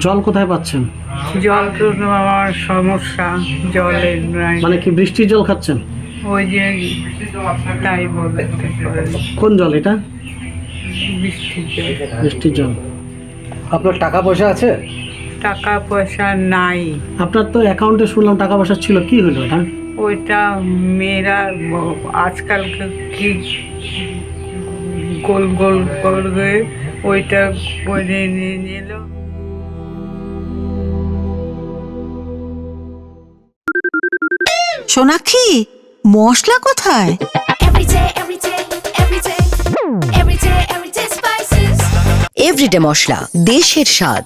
জল কোথায় পাচ্ছেন? জল তো আমার সমস্যা জলের মানে কি বৃষ্টির জল খাচ্ছেন? ওই যে তাই বলে কোন জল এটা? জল। বৃষ্টির জল। আপনার টাকা পয়সা আছে? টাকা পয়সা নাই। আপনার তো অ্যাকাউন্টে শুনলাম টাকা পয়সা ছিল কি হলো এটা? ওইটা মেয়েরা আজকাল কি গোল গোল গোল করবে? ওইটা বলে নিয়ে নিল। সোনাক্ষী মশলা কোথায়? এভরিডে মশলা দেশের স্বাদ।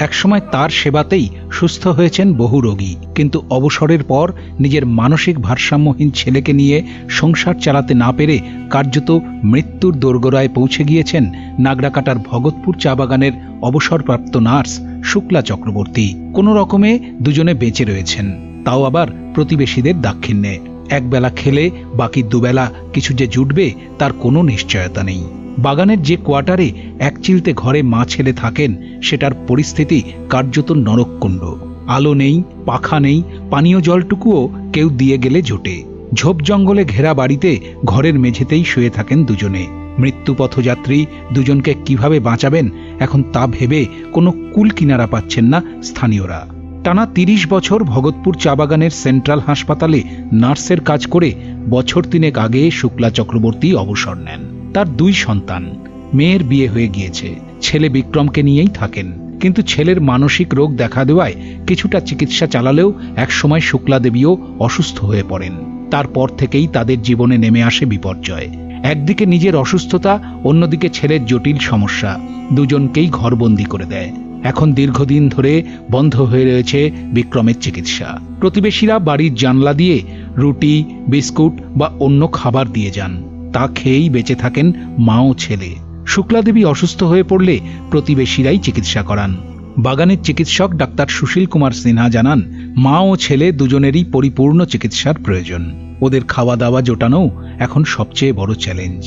এক সময় তার সেবাতেই সুস্থ হয়েছেন বহু রোগী। কিন্তু অবসরের পর নিজের মানসিক ভারসাম্যহীন ছেলেকে নিয়ে সংসার চালাতে না পেরে কার্যত মৃত্যুর দোরগোড়ায় পৌঁছে গিয়েছেন নাগরাকাটার ভগতপুর চা বাগানের অবসরপ্রাপ্ত নার্স শুক্লা চক্রবর্তী। কোনো রকমে দুজনে বেঁচে রয়েছেন। তাও আবার প্রতিবেশীদের দাক্ষিণ্যে। একবেলা খেলে বাকি দুবেলা কিছু যে জুটবে, তার কোনো নিশ্চয়তা নেই। বাগানের যে কোয়ার্টারে এক চিলতে ঘরে মা ছেলে থাকেন, সেটার পরিস্থিতি কার্যত নরককুণ্ড। আলো নেই, পাখা নেই, পানীয় জলটুকুও কেউ দিয়ে গেলে জোটে। ঝোপ জঙ্গলে ঘেরা বাড়িতে ঘরের মেঝেতেই শুয়ে থাকেন দুজনে। মৃত্যু পথযাত্রী দুজনকে কীভাবে বাঁচাবেন, এখন তা ভেবে কোনো কুল কিনারা পাচ্ছেন না স্থানীয়রা। টানা তিরিশ বছর ভগতপুর চা বাগানের সেন্ট্রাল হাসপাতালে নার্সের কাজ করে বছর তিনেক আগে শুক্লা চক্রবর্তী অবসর নেন। তার দুই সন্তান। মেয়ের বিয়ে হয়ে গিয়েছে। ছেলে বিক্রমকে নিয়েই থাকেন। কিন্তু ছেলের মানসিক রোগ দেখা দেওয়ায় কিছুটা চিকিৎসা চালালেও একসময় শুক্লা দেবীও অসুস্থ হয়ে পড়েন। তারপর থেকেই তাদের জীবনে নেমে আসে বিপর্যয়। একদিকে নিজের অসুস্থতা, অন্যদিকে ছেলের জটিল সমস্যা। দুজনকেই ঘরবন্দি করে দেয়। এখন দীর্ঘদিন ধরে বন্ধ হয়ে রয়েছে বিক্রমের চিকিৎসা। প্রতিবেশীরা বাড়ির জানলা দিয়ে রুটি, বিস্কুট বা অন্য খাবার দিয়ে যান। তা খেয়েই বেঁচে থাকেন মা ও ছেলে শুক্লাদেবী অসুস্থ হয়ে পড়লে প্রতিবেশীরাই চিকিৎসা করান বাগানের চিকিৎসক ডাক্তার সুশীল কুমার সিনহা জানান মা ও ছেলে দুজনেরই পরিপূর্ণ চিকিৎসার প্রয়োজন ওদের খাওয়া দাওয়া জোটানো এখন সবচেয়ে বড় চ্যালেঞ্জ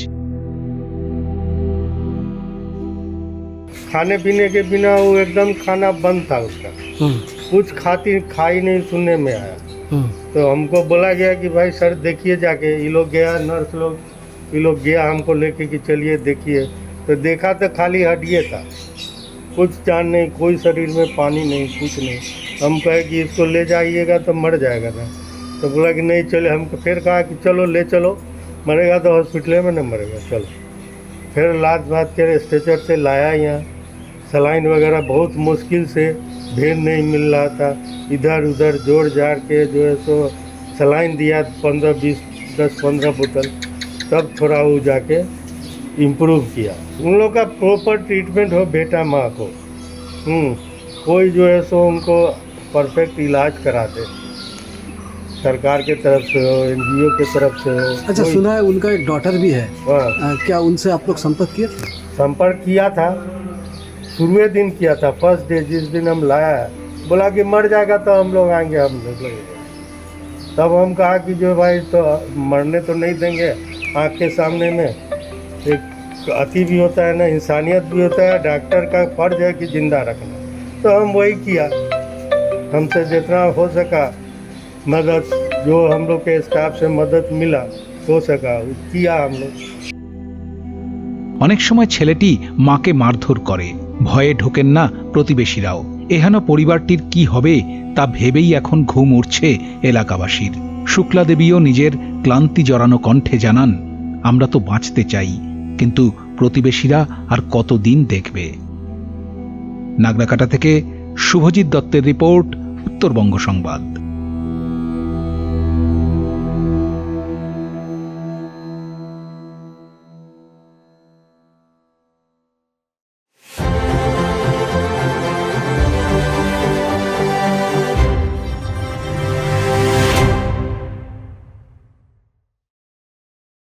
खाने पीने के बिना वो एकदम खाना बंद था उसका হুম कुछ खाती खा ही नहीं सुनने में आया হুম तो हमको बोला गया कि भाई सर देखिए जाके ये लोग गया नर्स लोग ये लोग गया हमको लेके कि चलिए देखिए। तो देखा तो खाली हड्डिए था। कुछ जान नहीं, कोई शरीर में पानी नहीं, कुछ नहीं। हम कहे कि इसको ले जाइएगा तो मर जाएगा ना। तो बोला कि नहीं, चले। हमको फिर कहा कि चलो, ले चलो। मरेगा तो हॉस्पिटल में न मरेगा, चलो। फिर लाद बात कर, स्ट्रेचर से लाया यहाँ। सलाइन वगैरह बहुत मुश्किल से भीड़ नहीं मिल रहा था। इधर उधर जोड़ जाड़ के जो है सो सलाइन दिया पंद्रह बीस, दस, पंद्रह बोतल। तब थोड़ा वो जाके इम्प्रूव किया। उन लोग का प्रॉपर ट्रीटमेंट हो बेटा माँ को। हम्म, कोई जो है सो उनको परफेक्ट इलाज कराते सरकार के तरफ़ से हो एन के तरफ़ से हो अच्छा सुना है उनका एक डॉटर भी है। हाँ। अ, क्या उनसे आप लोग संपर्क किए? संपर्क किया था। शुरुए दिन किया था फ़र्स्ट डे जिस दिन हम लाया बोला कि मर जाएगा तो हम लोग आएँगे हम लोग तब हम कहा कि जो भाई तो मरने तो नहीं देंगे। आँख के सामने में एक अति भी होता है ना इंसानियत भी होता है डॉक्टर का फर्ज है कि जिंदा रखना तो हम वही किया हमसे जितना हो सका मदद जो हम लोग के स्टाफ से मदद मिला हो सका वो किया हम लोग অনেক সময় ছেলেটি মাকে মারধর করে ভয়ে ঢোকেন না প্রতিবেশীরাও এহেন পরিবারটির কি হবে তা ভেবেই এখন ঘুম উঠছে এলাকাবাসীর শুক্লা দেবীও নিজের ক্লান্তি জড়ানো কণ্ঠে জানান, আমরা তো বাঁচতে চাই, কিন্তু প্রতিবেশীরা আর কতদিন দেখবে? নাগরাকাটা থেকে শুভজিৎ দত্তের রিপোর্ট, উত্তরবঙ্গ সংবাদ।